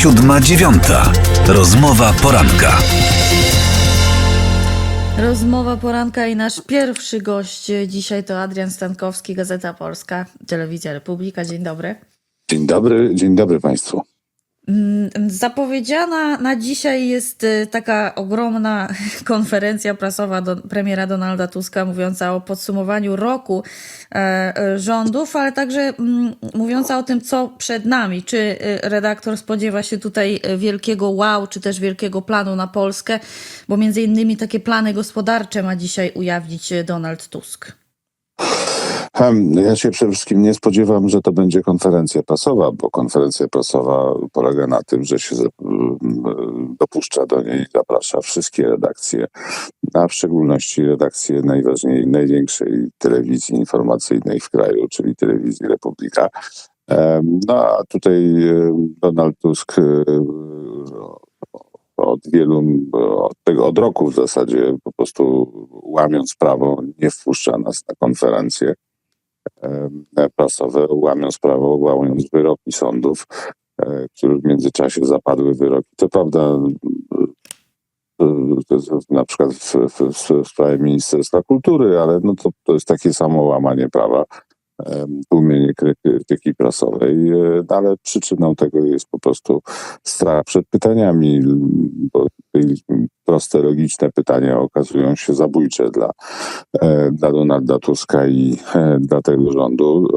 Siódma dziewiąta. Rozmowa poranka. Rozmowa poranka i nasz pierwszy gość dzisiaj to Adrian Stankowski, Gazeta Polska, Telewizja Republika. Dzień dobry. Dzień dobry, dzień dobry Państwu. Mm, Zapowiedziana na dzisiaj jest y, taka ogromna konferencja prasowa do premiera Donalda Tuska mówiąca o podsumowaniu roku e, rządów, ale także mm, mówiąca o tym, co przed nami. Czy y, redaktor spodziewa się tutaj y, wielkiego wow, czy też wielkiego planu na Polskę, bo między innymi takie plany gospodarcze ma dzisiaj ujawnić Donald Tusk. Ja się przede wszystkim nie spodziewam, że to będzie konferencja prasowa, bo konferencja prasowa polega na tym, że się dopuszcza do niej, zaprasza wszystkie redakcje, a w szczególności redakcje najważniej, największej telewizji informacyjnej w kraju, czyli telewizji Republika. No a tutaj Donald Tusk od wielu, od, tego, od roku w zasadzie po prostu łamiąc prawo nie wpuszcza nas na konferencje em, prasowe, łamiąc prawo, łamiąc wyroki sądów, e, które w międzyczasie zapadły wyroki. To prawda, e, na przykład w, w, w sprawie Ministerstwa Kultury, ale no to, to jest takie samo łamanie prawa, tłumienie kry- krytyki prasowej, e, ale przyczyną tego jest po prostu strach przed pytaniami, bo proste, logiczne pytania okazują się zabójcze dla, e, dla Donalda Tuska i e, dla tego rządu.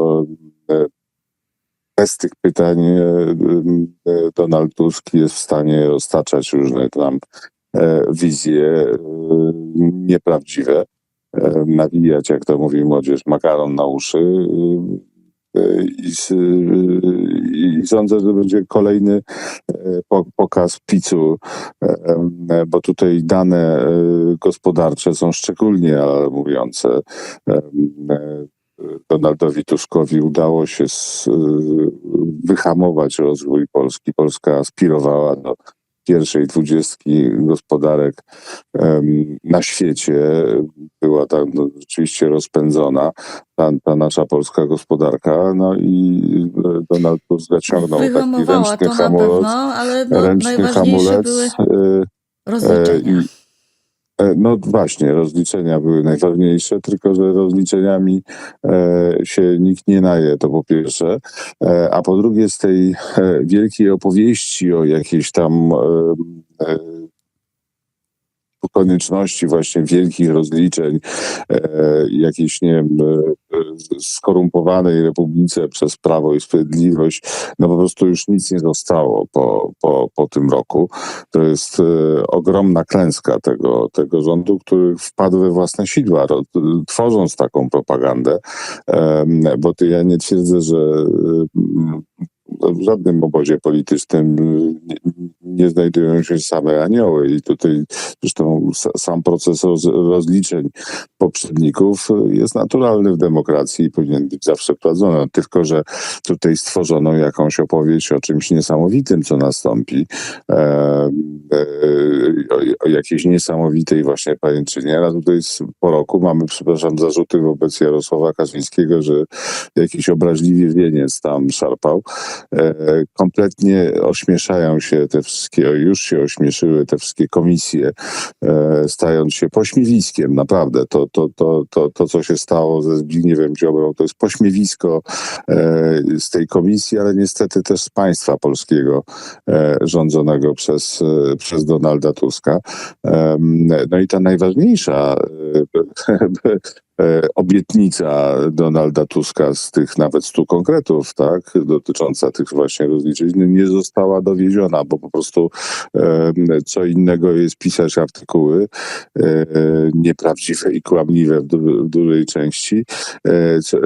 Bez tych pytań Donald Tusk jest w stanie roztaczać różne tam wizje nieprawdziwe, nawijać, jak to mówi młodzież, makaron na uszy. e, I, s- I sądzę, że będzie kolejny e, po- pokaz picu, e, e, bo tutaj dane e, gospodarcze są szczególnie alarmujące. E, e, Donaldowi Tuskowi udało się z, wyhamować rozwój Polski. Polska aspirowała do pierwszej dwudziestki gospodarek na świecie. Była tam no, rzeczywiście rozpędzona ta, ta nasza polska gospodarka. No i e, Donald Tusk zaciągnął taki ręczny to hamulec. pewno, no, ręczny hamulec. były e, rozliczenia. i- E, No właśnie, rozliczenia były najważniejsze, tylko że rozliczeniami e, się nikt nie naje, to po pierwsze. E, a po drugie, z tej e, wielkiej opowieści o jakiejś tam e, e, konieczności właśnie wielkich rozliczeń, e, jakiejś, nie wiem, e, e, skorumpowanej republice przez Prawo i Sprawiedliwość, no po prostu już nic nie zostało po, po, po tym roku. To jest e, ogromna klęska tego, tego rządu, który wpadł we własne sidła, ro, tworząc taką propagandę, Em, bo to ja nie twierdzę, że em, w żadnym obozie politycznym nie, nie znajdują się same anioły i tutaj zresztą sa- sam proces roz, rozliczeń poprzedników jest naturalny w demokracji i powinien być zawsze prowadzony, tylko że tutaj stworzono jakąś opowieść o czymś niesamowitym, co nastąpi, e, e, o, o jakiejś niesamowitej właśnie pajęczynie, a tutaj po roku mamy, przepraszam, zarzuty wobec Jarosława Kaczyńskiego, że jakiś obraźliwie wieniec tam szarpał. E, kompletnie ośmieszają się te wszystkie, już się ośmieszyły te wszystkie komisje, e, stając się pośmiewiskiem, naprawdę. To, to, to, to, to, co się stało ze Zbigniewem Ziobrą, to jest pośmiewisko e, z tej komisji, ale niestety też z państwa polskiego rządzonego przez, przez Donalda Tuska. No i ta najważniejsza obietnica Donalda Tuska z tych nawet stu konkretów, tak, dotycząca tych właśnie rozliczeń, nie została dowieziona, bo po prostu em, co innego jest pisać artykuły e, nieprawdziwe i kłamliwe w, du- w dużej części, e, co, e,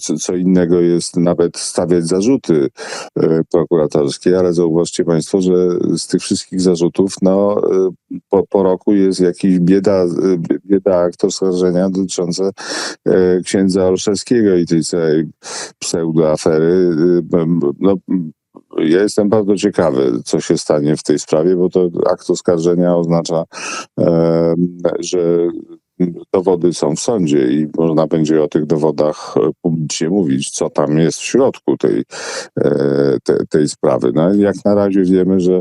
co- co innego jest nawet stawiać zarzuty e, prokuratorskie, ale zauważcie Państwo, że z tych wszystkich zarzutów, no, e, po, po roku jest jakiś bieda, e, bieda akt dotyczące e, księdza Olszewskiego i tej całej pseudoafery. E, No, ja jestem bardzo ciekawy, co się stanie w tej sprawie, bo to akt oskarżenia oznacza, e, że dowody są w sądzie i można będzie o tych dowodach e, publicznie mówić, co tam jest w środku tej, e, te, tej sprawy. No, jak na razie wiemy, że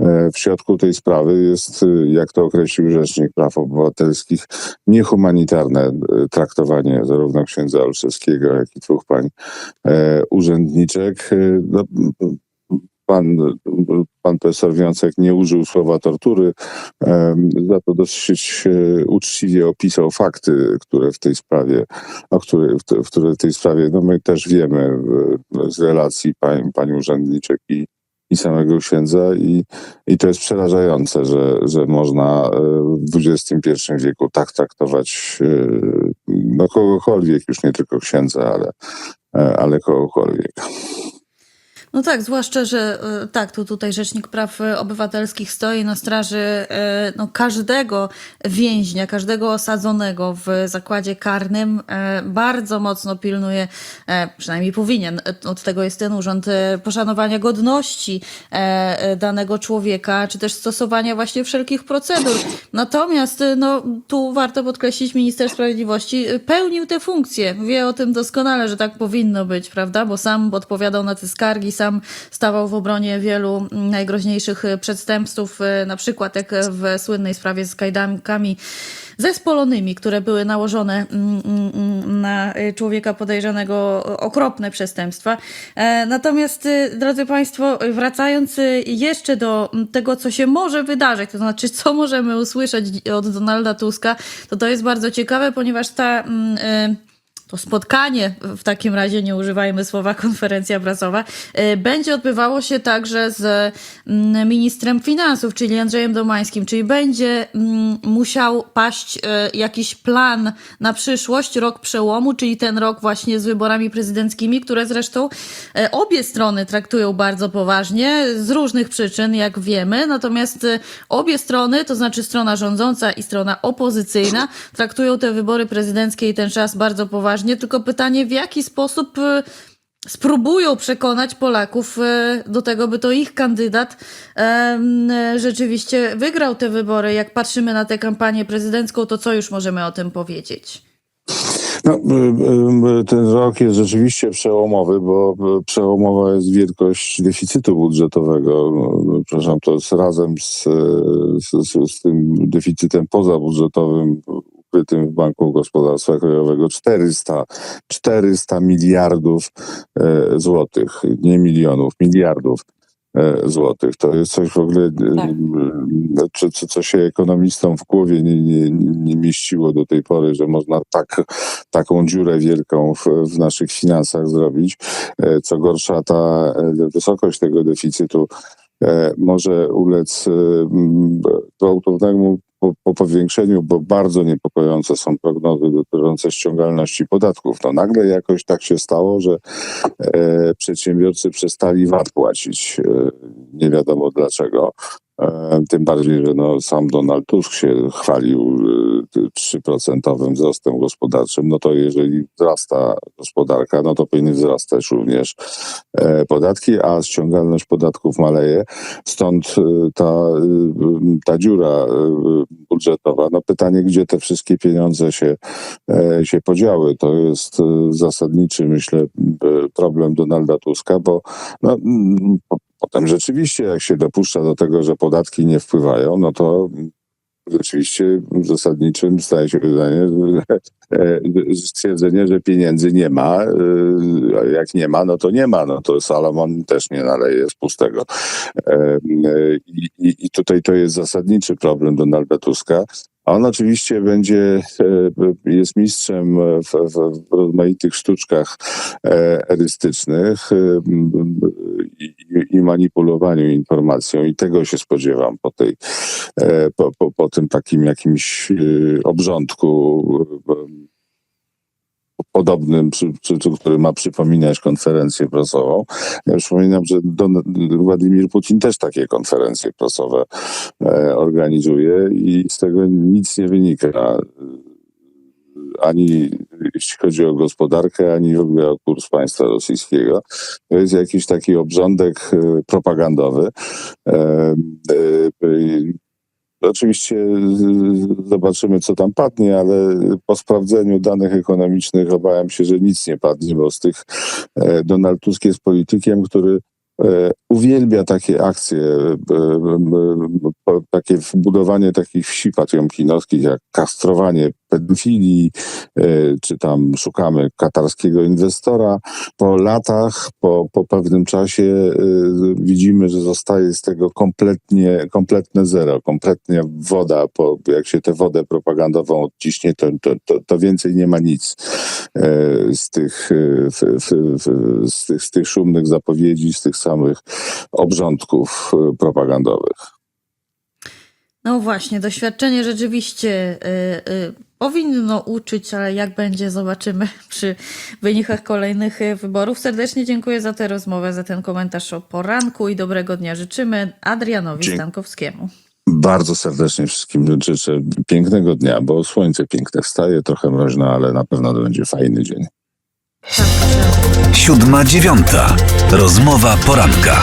e, w środku tej sprawy jest, jak to określił Rzecznik Praw Obywatelskich, niehumanitarne traktowanie zarówno księdza Olszewskiego, jak i dwóch pań urzędniczek. No, pan, pan profesor Wiącek nie użył słowa tortury, za to dosyć e, uczciwie opisał fakty, które w tej sprawie, o które, w, które w tej sprawie, no my też wiemy e, z relacji pań, pani urzędniczek i, i samego księdza i, i to jest przerażające, że, że można e, w XXI wieku tak traktować no kogokolwiek, już nie tylko księdza, ale, ale kogokolwiek. No tak, zwłaszcza, że e, tak, tu tutaj Rzecznik Praw Obywatelskich stoi na straży e, no, każdego więźnia, każdego osadzonego w zakładzie karnym. E, Bardzo mocno pilnuje, przynajmniej powinien, od tego jest ten urząd, poszanowania godności danego człowieka, czy też stosowania właśnie wszelkich procedur. Natomiast no, tu warto podkreślić, minister sprawiedliwości pełnił te funkcje. Wie o tym doskonale, że tak powinno być, prawda? Bo sam odpowiadał na te skargi, sam stawał w obronie wielu najgroźniejszych przestępstw, e, na przykład jak w słynnej sprawie z kajdankami zespolonymi, które były nałożone mm, mm, mm, na e, człowieka podejrzanego okropne przestępstwa. E, Natomiast, drodzy Państwo, wracając jeszcze do tego, co się może wydarzyć, to znaczy, co możemy usłyszeć od Donalda Tuska, to to jest bardzo ciekawe, ponieważ ta. e, to spotkanie, w takim razie nie używajmy słowa konferencja prasowa, e, będzie odbywało się także z mm, ministrem finansów, czyli Andrzejem Domańskim, czyli będzie mm, musiał paść e, jakiś plan na przyszłość, rok przełomu, czyli ten rok właśnie z wyborami prezydenckimi, które zresztą e, obie strony traktują bardzo poważnie, z różnych przyczyn, jak wiemy, natomiast obie strony, to znaczy strona rządząca i strona opozycyjna, traktują te wybory prezydenckie i ten czas bardzo poważnie, tylko pytanie, w jaki sposób y, spróbują przekonać Polaków y, do tego, by to ich kandydat rzeczywiście wygrał te wybory. Jak patrzymy na tę kampanię prezydencką, to co już możemy o tym powiedzieć? No, y, ten rok jest rzeczywiście przełomowy, bo przełomowa jest wielkość deficytu budżetowego. No, Przepraszam, to jest razem z, z, z tym deficytem pozabudżetowym ukrytym w Banku Gospodarstwa Krajowego 400, 400 miliardów e, złotych, nie milionów, miliardów e, złotych. To jest coś w ogóle, e, Tak. e, co, co, co się ekonomistom w głowie nie, nie, nie mieściło do tej pory, że można tak, taką dziurę wielką w, w naszych finansach zrobić. E, Co gorsza, ta e, wysokość tego deficytu może ulec gwałtownemu po, po powiększeniu, bo bardzo niepokojące są prognozy dotyczące ściągalności podatków. No nagle jakoś tak się stało, że e, przedsiębiorcy przestali VAT płacić. E, nie wiadomo dlaczego. E, Tym bardziej, że no, sam Donald Tusk się chwalił e, 3% wzrostem gospodarczym. No to jeżeli wzrasta gospodarka, no to powinny wzrastać również e, podatki, a ściągalność podatków maleje. Stąd e, ta, ta dziura budżetowa. No pytanie, gdzie te wszystkie pieniądze się, e, się podziały. To jest zasadniczy, myślę, problem Donalda Tuska, bo no, potem rzeczywiście, jak się dopuszcza do tego, że podatki nie wpływają, no to rzeczywiście zasadniczym staje się pytanie, stwierdzenie, że pieniędzy nie ma. e, a Jak nie ma, no to nie ma. No to Salomon też nie naleje z pustego. E, e, I, tutaj to jest zasadniczy problem Donalda Tuska. A on oczywiście będzie, jest mistrzem w, w, w rozmaitych sztuczkach e, erystycznych i, manipulowaniu informacją i tego się spodziewam po tej, e, po, po, po tym takim jakimś e, obrządku e, podobnym, przy, który ma przypominać konferencję prasową. Ja przypominam, że Don, Władimir Putin też takie konferencje prasowe organizuje i z tego nic nie wynika. Ani jeśli chodzi o gospodarkę, ani w ogóle o kurs państwa rosyjskiego. To jest jakiś taki obrządek e, propagandowy. E, e, Oczywiście y, zobaczymy, co tam padnie, ale po sprawdzeniu danych ekonomicznych obawiam się, że nic nie padnie, bo z tych e, Donald Tusk jest politykiem, który e, uwielbia takie akcje, e, takie budowanie takich wsi patriomkinowskich, jak kastrowanie pedofilii, e, czy tam szukamy katarskiego inwestora. Po latach, po, po pewnym czasie e, widzimy, że zostaje z tego kompletnie, kompletne zero, kompletnie woda. Po, jak się tę wodę propagandową odciśnie, to, to, to, to więcej nie ma nic e, z tych, z, tych, z tych szumnych zapowiedzi, z tych samych obrządków propagandowych. No właśnie, doświadczenie rzeczywiście y, y, powinno uczyć, ale jak będzie, zobaczymy przy wynikach kolejnych y, wyborów. Serdecznie dziękuję za tę rozmowę, za ten komentarz o poranku i dobrego dnia życzymy Adrianowi Dzie- Stankowskiemu. Bardzo serdecznie wszystkim życzę pięknego dnia, bo słońce piękne wstaje, trochę mroźno, ale na pewno to będzie fajny dzień. Siódma dziewiąta. Rozmowa poranka.